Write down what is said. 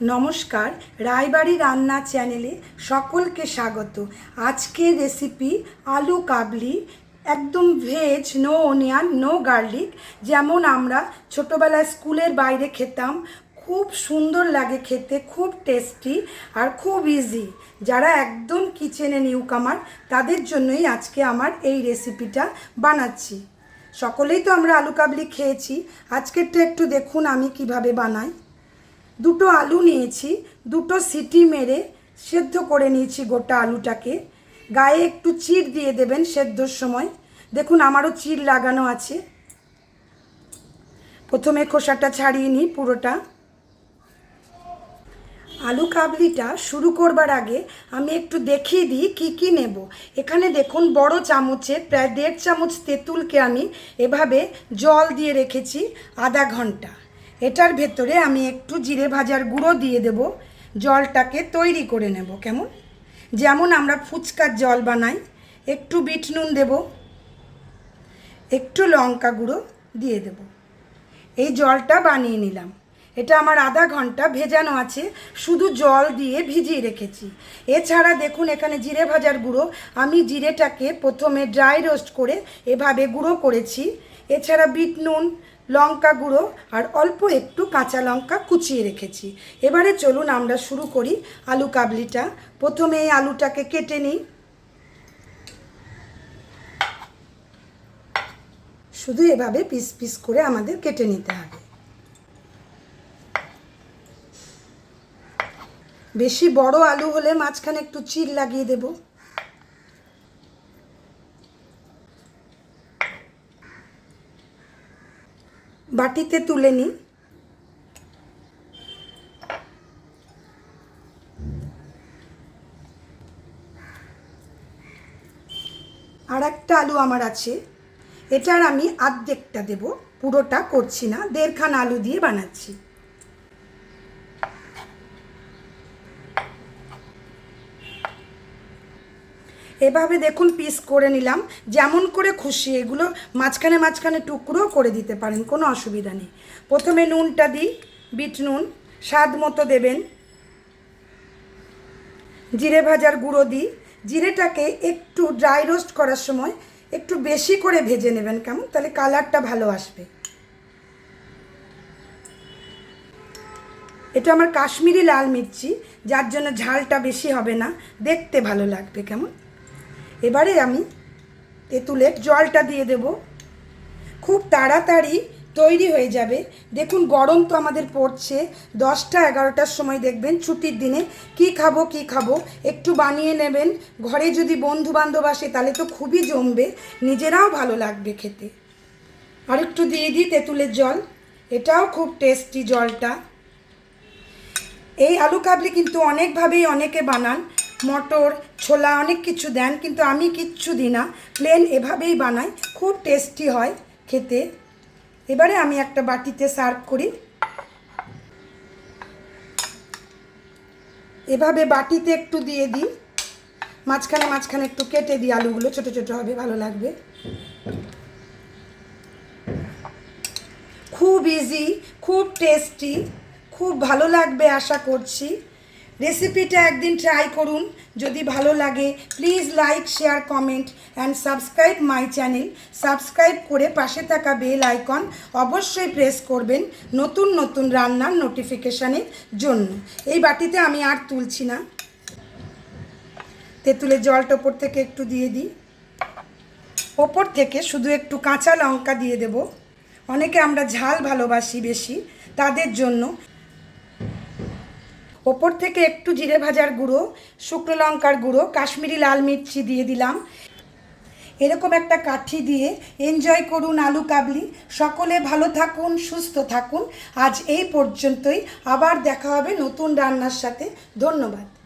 নমস্কার, রায়বাড়ি রান্না চ্যানেলে সকলকে স্বাগত। আজকের রেসিপি আলু কাবলি, একদম veg no onion no garlic যেমন আমরা ছোটোবেলায় স্কুলের বাইরে খেতাম। খুব সুন্দর লাগে খেতে, খুব টেস্টি আর খুব ইজি যারা একদম কিচেনে নিউ কামার তাদের জন্যই আজকে আমার এই রেসিপিটা বানাচ্ছি। সকলেই তো আমরা আলু কাবলি খেয়েছি। আজকেরটা একটু দেখুন আমি কীভাবে বানাই। দুটো আলু নিয়েছি, দুটো সিটি মেরে সেদ্ধ করে নিয়েছি গোটা আলুটাকে। গায়ে একটু চির দিয়ে দেবেন সেদ্ধর সময়। দেখুন, আমারও চির লাগানো আছে। প্রথমে খোসাটা ছাড়িয়ে নিই পুরোটা। আলু কাবলিটা শুরু করবার আগে আমি একটু দেখিয়ে দিই কি কি নেব। এখানে দেখুন, বড় চামচে প্রায় দেড় চামচ তেঁতুলকে আমি এভাবে জল দিয়ে রেখেছি আধা ঘণ্টা। এটার ভেতরে আমি একটু জিরে ভাজার গুঁড়ো দিয়ে দেব। জলটাকে তৈরি করে নেব, কেমন? যেমন আমরা ফুচকার জল বানাই, একটু বিট নুন দেব, একটু লঙ্কা গুঁড়ো দিয়ে দেব। এই জলটা বানিয়ে নিলাম। এটা আমার আধা ঘণ্টা ভেজানো আছে, শুধু জল দিয়ে ভিজিয়ে রেখেছি। এছাড়া দেখুন, এখানে জিরে ভাজার গুঁড়ো, আমি জিরেটাকে প্রথমে ড্রাই রোস্ট করে এভাবে গুঁড়ো করেছি। এছাড়া বিট নুন লঙ্কা গুঁড়ো আর অল্প একটু কাঁচা লঙ্কা কুচিয়ে রেখেছি। এবারে চলুন আমরা শুরু করি আলু কাবলিটা। প্রথমে এই আলুটাকে কেটে নিই। শুধু এভাবে পিস পিস করে আমাদের কেটে নিতে হবে। বেশি বড় আলু হলে মাঝখানে একটু চির লাগিয়ে দেব। বাটিতে তুলে নিই আর একটা আলু আমার আছে। এটার আমি আর্ধেকটা দেব। পুরোটা করছি না। দেড়খান আলু দিয়ে বানাচ্ছি। এভাবে দেখুন পিস করে নিলাম। যেমন করে খুশি এগুলো মাঝখানে মাঝখানে টুকরো করে দিতে পারেন, কোনো অসুবিধা নেই। প্রথমে নুনটা দিই, বিট নুন, স্বাদ মতো দেবেন। জিরে ভাজার গুঁড়ো দিই। জিরেটাকে একটু ড্রাই রোস্ট করার সময় একটু বেশি করে ভেজে নেবেন কেমন? তাহলে কালারটা ভালো আসবে। এটা আমার কাশ্মীরি লাল মির্চি, যার জন্য ঝালটা বেশি হবে না, দেখতে ভালো লাগবে কেমন? এবারে আমি তেঁতুলের জলটা দিয়ে দেব। খুব তাড়াতাড়ি তৈরি হয়ে যাবে। দেখুন, গরম তো আমাদের পড়ছে। দশটা, এগারোটার সময় দেখবেন ছুটির দিনে। কি খাব কি খাব? একটু বানিয়ে নেবেন। ঘরে যদি বন্ধু বান্ধব আসে, তাহলে তো খুবই জমবে। নিজেরাও ভালো লাগবে খেতে। আর একটু দিয়ে দিই তেঁতুলের জল। এটাও খুব টেস্টি জলটা। এই আলু কাবলি কিন্তু অনেকভাবেই অনেকে বানান। মটর, ছোলা অনেক কিছু দেন, কিন্তু আমি কিচ্ছু দিই না। প্লেন এভাবেই বানাই, খুব টেস্টি হয় খেতে। এবারে আমি একটা বাটিতে সার্ভ করি। এভাবে বাটিতে একটু দিয়ে দিই। মাঝখানে মাঝখানে একটু কেটে দিই আলুগুলো, ছোট ছোট হবে, ভালো লাগবে। খুব ইজি খুব টেস্টি খুব ভালো লাগবে আশা করছি। রেসিপিটা একদিন ট্রাই করুন, যদি ভালো লাগে please like share comment and subscribe my channel subscribe করে পাশে থাকা বেল আইকন অবশ্যই প্রেস করবেন নতুন নতুন রান্নার নোটিফিকেশানের জন্য। এই বাটিতে আমি আর তুলছি না। তেঁতুলের জলটা ওপর থেকে একটু দিয়ে দিই। ওপর থেকে শুধু একটু কাঁচা লঙ্কা দিয়ে দেব। অনেকে আমরা ঝাল ভালোবাসি বেশি, তাদের জন্য ওপর থেকে একটু জিরে ভাজার গুঁড়ো, শুকনো লঙ্কার গুঁড়ো, কাশ্মীরি লাল মির্চি দিয়ে দিলাম। এরকম একটা কাঠি দিয়ে এনজয় করুন আলু কাবলি। সকলে ভালো থাকুন, সুস্থ থাকুন। আজ এই পর্যন্তই। আবার দেখা হবে নতুন রান্নার সাথে। ধন্যবাদ।